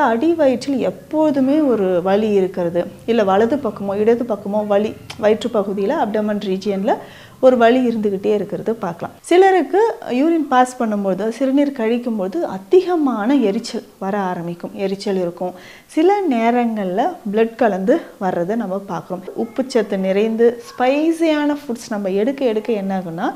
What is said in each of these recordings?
அடி வயிற்றில் எப்போதுமே ஒரு வலி இருக்கிறது. இல்லை வலது பக்கமோ இடது பக்கமோ வலி வயிற்று பகுதியில் அப்டமன் ரீஜியனில் ஒரு வலி இருந்துக்கிட்டே இருக்கிறது பார்க்கலாம். சிலருக்கு யூரின் பாஸ் பண்ணும்போது சிறுநீர் கழிக்கும்போது அதிகமான எரிச்சல் வர ஆரம்பிக்கும். எரிச்சல் இருக்கும். சில நேரங்களில் பிளட் கலந்து வர்றதை நம்ம பார்க்குறோம். உப்புச்சத்து நிறைந்து ஸ்பைசியான ஃபுட்ஸ் நம்ம எடுக்க எடுக்க என்னாகும்னா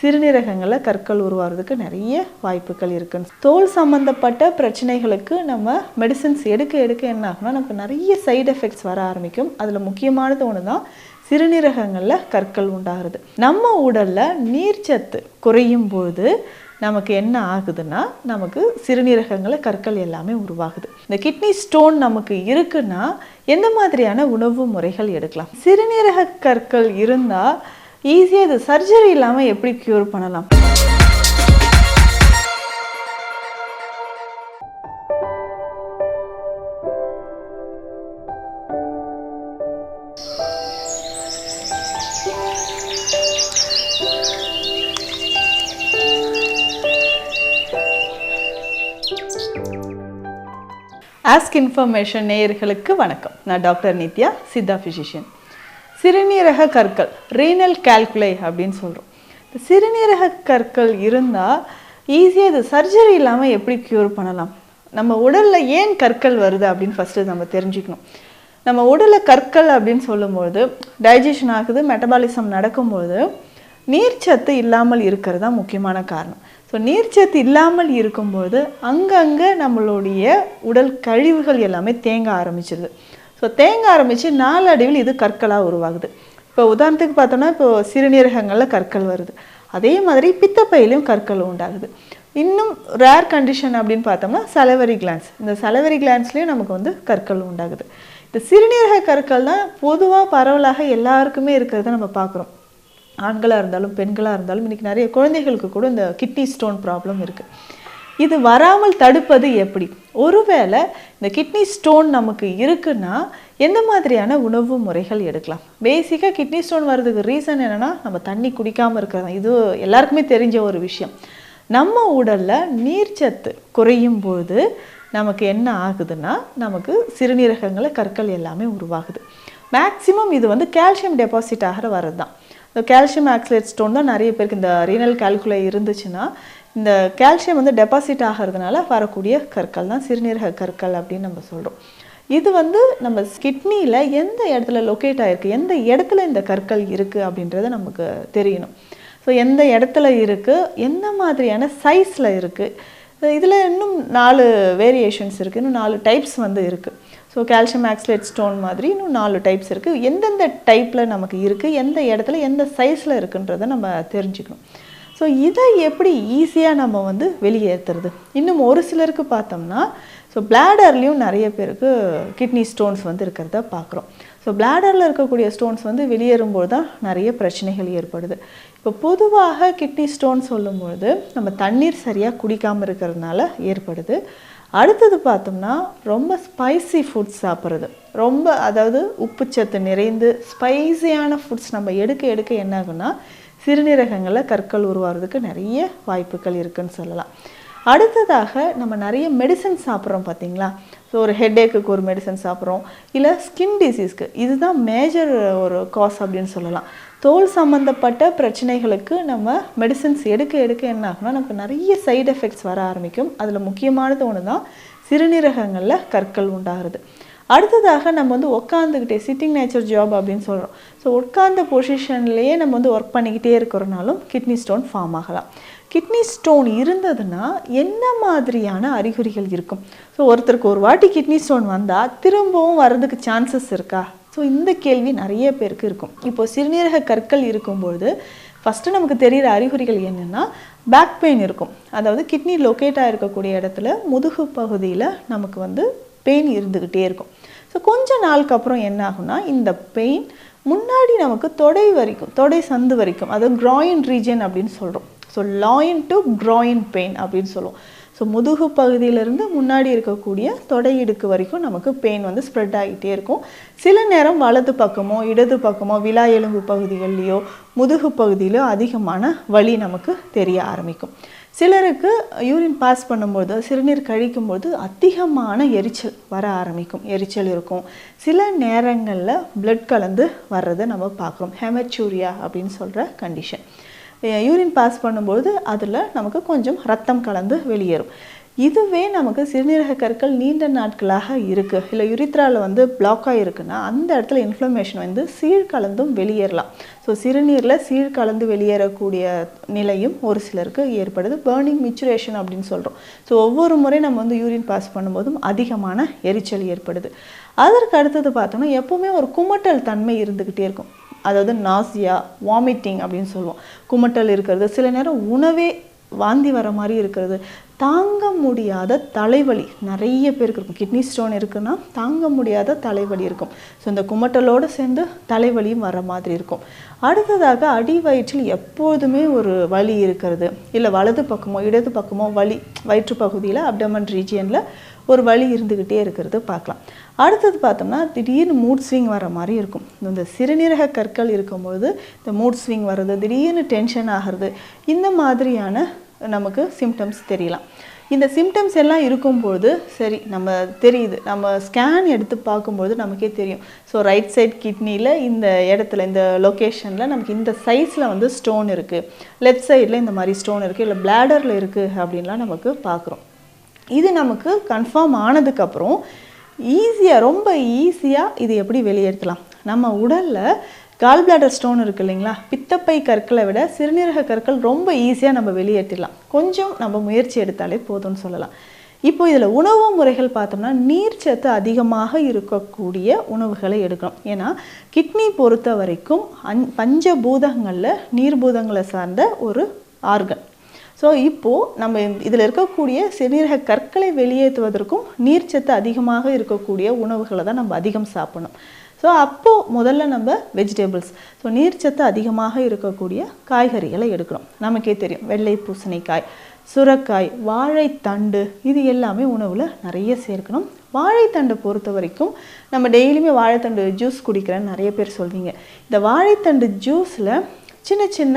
சிறுநீரகங்களில் கற்கள் உருவாகிறதுக்கு நிறைய வாய்ப்புகள் இருக்குன்னு. தோல் சம்மந்தப்பட்ட பிரச்சனைகளுக்கு நம்ம மெடிசின்ஸ் எடுக்க எடுக்க என்ன ஆகும்னா நமக்கு நிறைய சைடு எஃபெக்ட்ஸ் வர ஆரம்பிக்கும். அதில் முக்கியமானது ஒன்று தான் சிறுநீரகங்களில் கற்கள் உண்டாகிறது. நம்ம உடலில் நீர்ச்சத்து குறையும் போது நமக்கு என்ன ஆகுதுன்னா நமக்கு சிறுநீரகங்களில் கற்கள் எல்லாமே உருவாகுது. இந்த கிட்னி ஸ்டோன் நமக்கு இருக்குன்னா எந்த மாதிரியான உணவு முறைகள் எடுக்கலாம்? சிறுநீரக கற்கள் இருந்தால் ஈஸியாக இது சர்ஜரி இல்லாமல் எப்படி க்யூர் பண்ணலாம்? ஆஸ்க் இன்ஃபர்மேஷன் நேயர்களுக்கு வணக்கம். நான் டாக்டர் நித்யா சித்தா ஃபிசிஷியன் சிறுநீரக கற்கள் ரீனல் கால்குலை அப்படின்னு சொல்கிறோம் இந்த சிறுநீரக கற்கள் இருந்தால் ஈஸியாக இது சர்ஜரி இல்லாமல் எப்படி க்யூர் பண்ணலாம்? நம்ம உடலில் ஏன் கற்கள் வருது அப்படின்னு ஃபஸ்ட்டு நம்ம தெரிஞ்சுக்கணும். நம்ம உடலில் கற்கள் அப்படின்னு சொல்லும்போது டைஜஷன் ஆகுது மெட்டபாலிசம் நடக்கும்போது நீர்ச்சத்து இல்லாமல் இருக்கிறது தான் முக்கியமான காரணம். ஸோ நீர்ச்சத்து இல்லாமல் இருக்கும்போது அங்கங்கே நம்மளுடைய உடல் கழிவுகள் எல்லாமே தேங்க ஆரம்பிச்சிருது. ஸோ தேங்க ஆரம்பித்து நாளடைவில் இது கற்களாக உருவாகுது. இப்போ உதாரணத்துக்கு பார்த்தோம்னா இப்போ சிறுநீரகங்களில் கற்கள் வருது. அதே மாதிரி பித்தப்பையிலையும் கற்கள் உண்டாகுது. இன்னும் ரேர் கண்டிஷன் அப்படின்னு பார்த்தோம்னா சலவரி கிளான்ஸ் இந்த சலவரி கிளான்ஸ்லேயும் நமக்கு வந்து கற்கள் உண்டாகுது. இந்த சிறுநீரக கற்கள் தான் பொதுவாக பரவலாக எல்லாருக்குமே இருக்கிறத நம்ம பார்க்குறோம். ஆண்களாக இருந்தாலும் பெண்களாக இருந்தாலும் இன்றைக்கி நிறைய குழந்தைகளுக்கு கூட இந்த கிட்னி ஸ்டோன் ப்ராப்ளம் இருக்குது இது வராமல் தடுப்பது எப்படி? ஒருவேளை இந்த கிட்னி ஸ்டோன் நமக்கு இருக்குன்னா எந்த மாதிரியான உணவு முறைகள் எடுக்கலாம்? பேசிக்காக கிட்னி ஸ்டோன் வர்றதுக்கு ரீசன் என்னென்னா நம்ம தண்ணி குடிக்காமல் இருக்கிறது இது எல்லாருக்குமே தெரிஞ்ச ஒரு விஷயம். நம்ம உடலில் நீர்ச்சத்து குறையும் போது நமக்கு என்ன ஆகுதுன்னா நமக்கு சிறுநீரகங்களை கற்கள் எல்லாமே உருவாகுது. மேக்ஸிமம் இது வந்து கால்சியம் டெபாசிட் ஆகிற வர்றது தான் இந்த கால்சியம் ஆக்சிலேட் ஸ்டோன் தான் நிறைய பேருக்கு இந்த ரீனல் கால்குலை இருந்துச்சுன்னா இந்த கால்சியம் வந்து டெபாசிட் ஆகிறதுனால வரக்கூடிய கற்கள் தான் சிறுநீரக கற்கள் அப்படின்னு நம்ம சொல்கிறோம் இது வந்து நம்ம கிட்னியில் எந்த இடத்துல லொக்கேட் ஆகிருக்கு எந்த இடத்துல இந்த கற்கள் இருக்குது அப்படின்றத நமக்கு தெரியணும். ஸோ எந்த இடத்துல இருக்குது எந்த மாதிரியான சைஸில் இருக்குது இதில் இன்னும் நாலு வேரியேஷன்ஸ் இருக்குது இன்னும் நாலு டைப்ஸ் வந்து இருக்குது ஸோ கால்சியம் ஆக்சிலேட் ஸ்டோன் மாதிரி இன்னும் நாலு டைப்ஸ் இருக்குது எந்தெந்த டைப்பில் நமக்கு இருக்குது எந்த இடத்துல எந்த சைஸில் இருக்குன்றதை நம்ம தெரிஞ்சுக்கணும். ஸோ இதை எப்படி ஈஸியாக நம்ம வந்து வெளியேற்றுறது? இன்னும் ஒரு சிலருக்கு பார்த்தோம்னா ஸோ பிளாடர்லேயும் நிறைய பேருக்கு கிட்னி ஸ்டோன்ஸ் வந்து இருக்கிறத பார்க்குறோம். ஸோ பிளாடரில் இருக்கக்கூடிய ஸ்டோன்ஸ் வந்து வெளியேறும்போது தான் நிறைய பிரச்சனைகள் ஏற்படுது. இப்போ பொதுவாக கிட்னி ஸ்டோன் சொல்லும்பொழுது நம்ம தண்ணீர் சரியாக குடிக்காமல் இருக்கிறதுனால ஏற்படுது. அடுத்தது பார்த்தோம்னா ரொம்ப ஸ்பைசி ஃபுட்ஸ் சாப்பிட்றது. ரொம்ப அதாவது உப்புச்சத்து நிறைந்து ஸ்பைசியான ஃபுட்ஸ் நம்ம எடுக்க எடுக்க என்ன ஆகும்னா சிறுநீரகங்களில் கற்கள் உருவாகிறதுக்கு நிறைய வாய்ப்புகள் இருக்குன்னு சொல்லலாம். அடுத்ததாக நம்ம நிறைய மெடிசன் சாப்பிட்றோம் பார்த்தீங்களா ஸோ ஒரு ஹெட்டேக்குக்கு ஒரு மெடிசன் சாப்பிட்றோம். இல்லை ஸ்கின் டிசீஸ்க்கு இதுதான் மேஜர் ஒரு காஸ் அப்படின்னு சொல்லலாம். தோல் சம்மந்தப்பட்ட பிரச்சனைகளுக்கு நம்ம மெடிசன்ஸ் எடுக்க எடுக்க என்ன ஆகும்னா நமக்கு நிறைய சைடு எஃபெக்ட்ஸ் வர ஆரம்பிக்கும். அதில் முக்கியமானது ஒன்று தான் சிறுநீரகங்களில் கற்கள் உண்டாகிறது. அடுத்ததாக நம்ம வந்து உட்காந்துக்கிட்டே சிட்டிங் நேச்சர் ஜாப் அப்படின்னு சொல்கிறோம் ஸோ உட்கார்ந்த பொசிஷன்லேயே நம்ம வந்து ஒர்க் பண்ணிக்கிட்டே இருக்கிறனாலும் கிட்னி ஸ்டோன் ஃபார்ம் ஆகலாம். கிட்னி ஸ்டோன் இருந்ததுன்னா என்ன மாதிரியான அறிகுறிகள் இருக்கும்? ஸோ ஒருத்தருக்கு ஒரு வாட்டி கிட்னி ஸ்டோன் வந்தால் திரும்பவும் வர்றதுக்கு சான்சஸ் இருக்கா? ஸோ இந்த கேள்வி நிறைய பேருக்கு இருக்கும். இப்போது சிறுநீரக கற்கள் இருக்கும்பொழுது ஃபஸ்ட்டு நமக்கு தெரிகிற அறிகுறிகள் என்னென்னா பேக் பெயின் இருக்கும். அதாவது கிட்னி லொக்கேட்டாக இருக்கக்கூடிய இடத்துல முதுகு பகுதியில் நமக்கு வந்து பெயின் இருந்துக்கிட்டே இருக்கும். ஸோ கொஞ்ச நாளுக்கு அப்புறம் என்ன ஆகும்னா இந்த பெயின் முன்னாடி நமக்கு தொடை வரைக்கும் தொடை சந்து வரைக்கும் அதாவது க்ராயின் ரீஜன் அப்படின்னு சொல்கிறோம் so loin to groin pain அப்படின்னு சொல்லுவோம். ஸோ முதுகு பகுதியிலேருந்து முன்னாடி இருக்கக்கூடிய தொடை இடுக்கு வரைக்கும் நமக்கு பெயின் வந்து ஸ்ப்ரெட் ஆகிட்டே இருக்கும். சில நேரம் வலது பக்கமோ இடது பக்கமோ விலா எலும்பு பகுதிகள்லையோ முதுகு பகுதியிலோ அதிகமான வலி நமக்கு தெரிய ஆரம்பிக்கும். சிலருக்கு யூரின் பாஸ் பண்ணும்போது சிறுநீர் கழிக்கும்போது அதிகமான எரிச்சல் வர ஆரம்பிக்கும். எரிச்சல் இருக்கும். சில நேரங்களில் பிளட் கலந்து வர்றதை நம்ம பார்க்குறோம். ஹெமச்சூரியா அப்படின்னு சொல்கிற கண்டிஷன் யூரின் பாஸ் பண்ணும்போது அதில் நமக்கு கொஞ்சம் ரத்தம் கலந்து வெளியேறும். இதுவே நமக்கு சிறுநீரக கற்கள் நீண்ட நாட்களாக இருக்குது இல்லை யுரித்ராவில் வந்து பிளாக்காக இருக்குன்னா அந்த இடத்துல இன்ஃப்ளமேஷன் வந்து சீழ் கலந்தும் வெளியேறலாம். ஸோ சிறுநீரில் சீழ் கலந்து வெளியேறக்கூடிய நிலையும் ஒரு சிலருக்கு ஏற்படுது. பேர்னிங் மிச்சுரேஷன் அப்படின்னு சொல்கிறோம் ஸோ ஒவ்வொரு முறை நம்ம வந்து யூரின் பாஸ் பண்ணும்போதும் அதிகமான எரிச்சல் ஏற்படுது. அதற்கு அடுத்தது பார்த்தோம்னா எப்போவுமே ஒரு குமட்டல் தன்மை இருந்துக்கிட்டே இருக்கும். அதாவது நாசியா வாமிட்டிங் அப்படின்னு சொல்லுவோம். குமட்டல் இருக்கிறது. சில நேரம் உணவே வாந்தி வர மாதிரி இருக்கிறது. தாங்க முடியாத தலைவலி. நிறைய பேருக்கு இருக்கும். கிட்னி ஸ்டோன் இருக்குன்னா தாங்க முடியாத தலைவலி இருக்கும். ஸோ இந்த குமட்டலோடு சேர்ந்து தலைவலியும் வர மாதிரி இருக்கும். அடுத்ததாக அடி வயிற்றில் எப்போதுமே ஒரு வலி இருக்கிறது. இல்லை வலது பக்கமோ இடது பக்கமோ வலி வயிற்று பகுதியில் அப்டமன் ரீஜியனில் ஒரு வலி இருந்துக்கிட்டே இருக்கிறது. பார்க்கலாம். அடுத்தது பார்த்தோம்னா திடீர்னு மூட் ஸ்விங் வர மாதிரி இருக்கும். இந்த சிறுநீரக கற்கள் இருக்கும்போது இந்த மூட் ஸ்விங் வர்றது திடீர்னு டென்ஷன் ஆகிறது இந்த மாதிரியான நமக்கு சிம்டம்ஸ் தெரியலாம். இந்த சிம்டம்ஸ் எல்லாம் இருக்கும்போது சரி நம்ம தெரியுது. நம்ம ஸ்கேன் எடுத்து பார்க்கும்போது நமக்கே தெரியும். ஸோ ரைட் சைட் கிட்னியில் இந்த இடத்துல இந்த லொக்கேஷனில் நமக்கு இந்த சைஸில் வந்து ஸ்டோன் இருக்குது லெஃப்ட் சைடில் இந்த மாதிரி ஸ்டோன் இருக்குது இல்லை பிளாடரில் இருக்குது அப்படின்லாம் நமக்கு பார்க்குறோம். இது நமக்கு கன்ஃபார்ம் ஆனதுக்கப்புறம் ஈஸியாக ரொம்ப ஈஸியாக இது எப்படி வெளியேற்றலாம்? நம்ம உடலில் கால் பிளாடர் ஸ்டோன் இருக்கு இல்லைங்களா? பித்தப்பை கற்களை விட சிறுநீரக கற்கள் ரொம்ப ஈஸியாக நம்ம வெளியேற்றிடலாம். கொஞ்சம் நம்ம முயற்சி எடுத்தாலே போதும்னு சொல்லலாம். இப்போ இதில் உணவு முறைகள் பார்த்தோம்னா நீர்ச்சத்து அதிகமாக இருக்கக்கூடிய உணவுகளை எடுக்கணும் ஏன்னா கிட்னி பொறுத்த வரைக்கும் அஞ் பஞ்சபூதங்களில் நீர்பூதங்களை சார்ந்த ஒரு ஆர்கன் ஸோ இப்போது நம்ம இதில் இருக்கக்கூடிய சிறுநீரக கற்களை வெளியேற்றுவதற்கும் நீர்ச்சத்து அதிகமாக இருக்கக்கூடிய உணவுகளை தான் நம்ம அதிகம் சாப்பிடணும். ஸோ அப்போது முதல்ல நம்ம வெஜிடபிள்ஸ் ஸோ நீர்ச்சத்து அதிகமாக இருக்கக்கூடிய காய்கறிகளை எடுக்கணும் நமக்கே தெரியும் வெள்ளை பூசணிக்காய் சுரக்காய் வாழைத்தண்டு இது எல்லாமே உணவில் நிறைய சேர்க்கணும். வாழைத்தண்டை பொறுத்த வரைக்கும் நம்ம டெய்லியுமே வாழைத்தண்டு ஜூஸ் குடிக்கிறேன்னு நிறைய பேர் சொல்வீங்க. இந்த வாழைத்தண்டு ஜூஸில் சின்ன சின்ன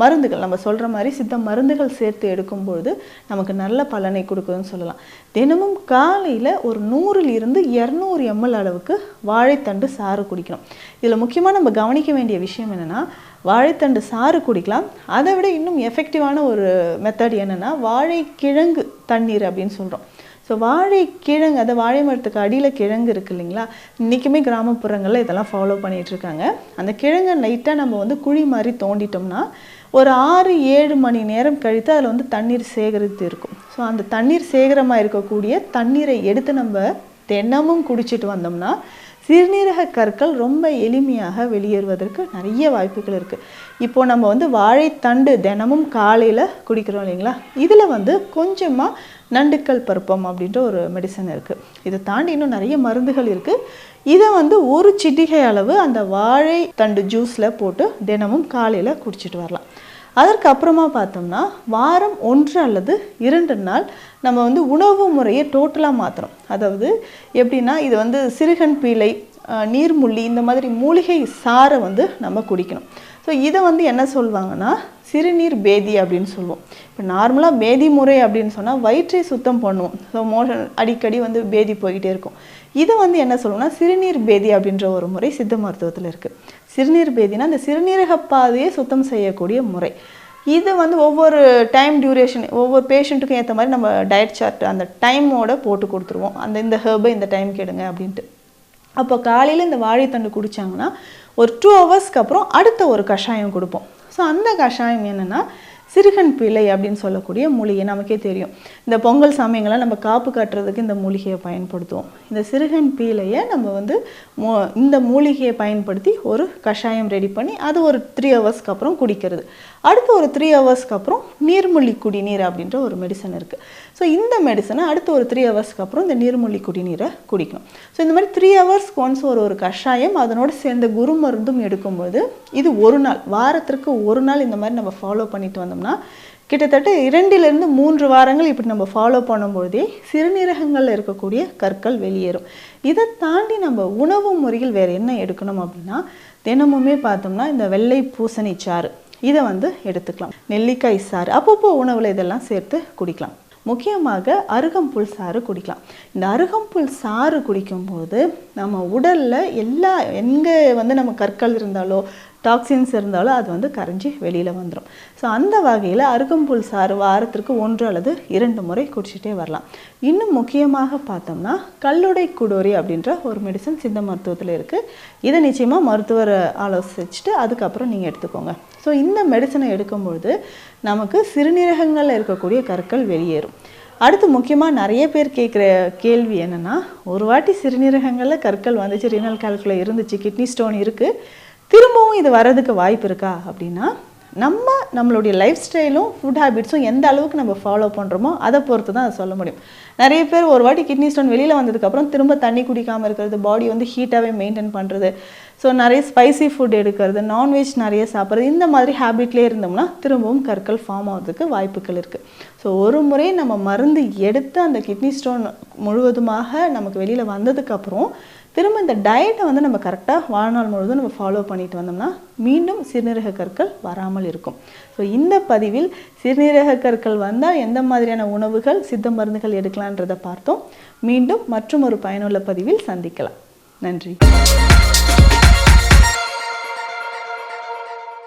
மருந்துகள் நம்ம சொல்கிற மாதிரி சித்த மருந்துகள் சேர்த்து எடுக்கும்பொழுது நமக்கு நல்ல பலனை கொடுக்குதுன்னு சொல்லலாம். தினமும் காலையில் ஒரு நூறில் இருந்து இரநூறு எம்எல் அளவுக்கு வாழைத்தண்டு சாறு குடிக்கணும். இதில் முக்கியமாக நம்ம கவனிக்க வேண்டிய விஷயம் என்னென்னா வாழைத்தண்டு சாறு குடிக்கலாம். அதை விட இன்னும் எஃபெக்டிவான ஒரு மெத்தட் என்னென்னா வாழைக்கிழங்கு தண்ணீர் அப்படின்னு சொல்கிறோம் ஸோ வாழை கிழங்கு அந்த வாழை மரத்துக்கு அடியில் கிழங்கு இருக்கு இல்லைங்களா? இன்றைக்குமே கிராமப்புறங்களில் இதெல்லாம் ஃபாலோ பண்ணிட்டு இருக்காங்க. அந்த கிழங்கை லைட்டாக நம்ம வந்து குழி மாதிரி தோண்டிட்டோம்னா ஒரு ஆறு ஏழு மணி நேரம் கழித்து அதில் வந்து தண்ணீர் சேகரித்து இருக்கும். ஸோ அந்த தண்ணீர் சேகரமாக இருக்கக்கூடிய தண்ணீரை எடுத்து நம்ம தினமும் குடிச்சிட்டு வந்தோம்னா சிறுநீரக கற்கள் ரொம்ப எளிமையாக வெளியேறுவதற்கு நிறைய வாய்ப்புகள் இருக்குது இப்போது நம்ம வந்து வாழைத்தண்டு தினமும் காலையில் குடிக்கிறோம் இல்லைங்களா? இதில் வந்து கொஞ்சமாக நண்டுக்கல் பருப்பம் அப்படின்ற ஒரு மெடிசன் இருக்குது இதை தாண்டி இன்னும் நிறைய மருந்துகள் இருக்குது இதை வந்து ஒரு சிட்டிகை அளவு அந்த வாழைத்தண்டு ஜூஸில் போட்டு தினமும் காலையில் குடிச்சிட்டு வரலாம். அதற்கு அப்புறமா பார்த்தோம்னா வாரம் ஒன்று அல்லது இரண்டு நாள் நம்ம வந்து உணவு முறையை டோட்டலாக மாற்றுறோம் அதாவது எப்படின்னா இது வந்து சிறுகன் பீலை நீர்முள்ளி இந்த மாதிரி மூலிகை சாறை வந்து நம்ம குடிக்கணும். ஸோ இதை வந்து என்ன சொல்லுவாங்கன்னா சிறுநீர் பேதி அப்படின்னு சொல்லுவோம் இப்போ நார்மலாக பேதி முறை அப்படின்னு சொன்னால் வயிற்றை சுத்தம் பண்ணுவோம். ஸோ மோஷன் அடிக்கடி வந்து பேதி போய்கிட்டே இருக்கும். இதை வந்து என்ன சொல்லுவோம்னா சிறுநீர் பேதி அப்படின்ற ஒரு முறை சித்த மருத்துவத்தில் இருக்குது சிறுநீர் பேதினா அந்த சிறுநீரக பாதையை சுத்தம் செய்யக்கூடிய முறை. இது வந்து ஒவ்வொரு டைம் டியூரேஷன் ஒவ்வொரு பேஷண்ட்டுக்கும் ஏற்ற மாதிரி நம்ம டயட் சார்ட் அந்த டைமோட போட்டு கொடுத்துருவோம். அந்த இந்த ஹெர்பை இந்த டைம் கேடுங்க அப்படின்ட்டு. அப்போ காலையில் இந்த வாழைத்தண்டு குடித்தாங்கன்னா ஒரு டூ ஹவர்ஸ்க்கு அப்புறம் அடுத்த ஒரு கஷாயம் கொடுப்போம். ஸோ அந்த கஷாயம் என்னென்னா சிறுகன் பிள்ளை அப்படின்னு சொல்லக்கூடிய மூலிகை நமக்கே தெரியும். இந்த பொங்கல் சமயங்களை நம்ம காப்பு கட்டுறதுக்கு இந்த மூலிகையை பயன்படுத்துவோம். இந்த சிறுகன் பீலையை நம்ம வந்து இந்த மூலிகையை பயன்படுத்தி ஒரு கஷாயம் ரெடி பண்ணி அது ஒரு த்ரீ ஹவர்ஸ்க்கு அப்புறம் குடிக்கிறது. அடுத்து ஒரு த்ரீ ஹவர்ஸ்க்கு அப்புறம் நீர்மொழி குடிநீர் அப்படின்ற ஒரு மெடிசன் இருக்குது ஸோ இந்த மெடிசனை அடுத்து ஒரு த்ரீ ஹவர்ஸ்க்கு அப்புறம் இந்த நீர்மொழி குடிநீரை குடிக்கணும். ஸோ இந்த மாதிரி த்ரீ ஹவர்ஸ்க்கு ஒன்ஸ் ஒரு ஒரு கஷாயம் அதனோடு சேர்ந்த குரு மருந்தும் எடுக்கும்போது இது ஒரு நாள் வாரத்திற்கு ஒரு நாள் இந்த மாதிரி நம்ம ஃபாலோ பண்ணிட்டு வந்தோம்னா கிட்டத்தட்ட இரண்டிலிருந்து மூன்று வாரங்கள் இப்படி நம்ம ஃபாலோ பண்ணும்பொழுதே சிறுநீரகங்களில் இருக்கக்கூடிய கற்கள் வெளியேறும். இதை தாண்டி நம்ம உணவு முறையில் வேறு என்ன எடுக்கணும் அப்படின்னா தினமுமே பார்த்தோம்னா இந்த வெள்ளை பூசணி சாறு இதை வந்து எடுத்துக்கலாம். நெல்லிக்காய் சாறு அப்பப்போ உணவில் இதெல்லாம் சேர்த்து குடிக்கலாம். முக்கியமாக அருகம்புல் சாறு குடிக்கலாம். இந்த அருகம்புல் சாறு குடிக்கும்போது நம்ம உடலில் எல்லா எங்கே வந்து நம்ம கற்கள் இருந்தாலோ டாக்ஸின்ஸ் இருந்தாலும் அது வந்து கரைஞ்சி வெளியில் வந்துடும் ஸோ அந்த வகையில் அருகம்புல் சாறு வாரத்திற்கு ஒன்று அல்லது இரண்டு முறை குடிச்சிட்டே வரலாம். இன்னும் முக்கியமாக பார்த்தோம்னா கல்லுடை குடோரி அப்படின்ற ஒரு மெடிசன் சித்த மருத்துவத்தில் இருக்குது இதை நிச்சயமாக மருத்துவரை ஆலோசிச்சுட்டு அதுக்கப்புறம் நீங்கள் எடுத்துக்கோங்க. ஸோ இந்த மெடிசனை எடுக்கும்பொழுது நமக்கு சிறுநீரகங்களில் இருக்கக்கூடிய கற்கள் வெளியேறும். அடுத்து முக்கியமாக நிறைய பேர் கேட்குற கேள்வி என்னென்னா ஒரு வாட்டி சிறுநீரகங்களில் கற்கள் வந்துச்சு ரீனல் கால்குல இருந்துச்சு கிட்னி ஸ்டோன் இருக்குது திரும்பவும் இது வர்றதுக்கு வாய்ப்பு இருக்கா அப்படின்னா நம்ம நம்மளுடைய லைஃப் ஸ்டைலும் ஃபுட் ஹேபிட்ஸும் எந்த அளவுக்கு நம்ம ஃபாலோ பண்ணுறோமோ அதை பொறுத்து தான் அதை சொல்ல முடியும். நிறைய பேர் ஒரு வாட்டி கிட்னி ஸ்டோன் வெளியில் வந்ததுக்கப்புறம் திரும்ப தண்ணி குடிக்காமல் இருக்கிறது பாடி வந்து ஹீட்டாகவே மெயின்டைன் பண்ணுறது ஸோ நிறைய ஸ்பைசி ஃபுட் எடுக்கிறது நான்வெஜ் நிறைய சாப்பிட்றது இந்த மாதிரி ஹேபிட்லேயே இருந்தோம்னா திரும்பவும் கற்கள் ஃபார்ம் ஆகிறதுக்கு வாய்ப்புகள் இருக்குது ஸோ ஒரு முறை நம்ம மருந்து எடுத்து அந்த கிட்னி ஸ்டோன் முழுவதுமாக நமக்கு வெளியில் வந்ததுக்கப்புறம் திரும்ப இந்த டயட்டை வந்து நம்ம கரெக்டாக வாழ்நாள் முழுவதும் நம்ம ஃபாலோ பண்ணிட்டு வந்தோம்னா மீண்டும் சிறுநீரக கற்கள் வராமல் இருக்கும். ஸோ இந்த பதிவில் சிறுநீரக கற்கள் வந்தால் எந்த மாதிரியான உணவுகள் சித்த மருந்துகள் எடுக்கலான்றதை பார்த்தோம். மீண்டும் மற்றும் ஒரு பயனுள்ள பதிவில் சந்திக்கலாம். நன்றி.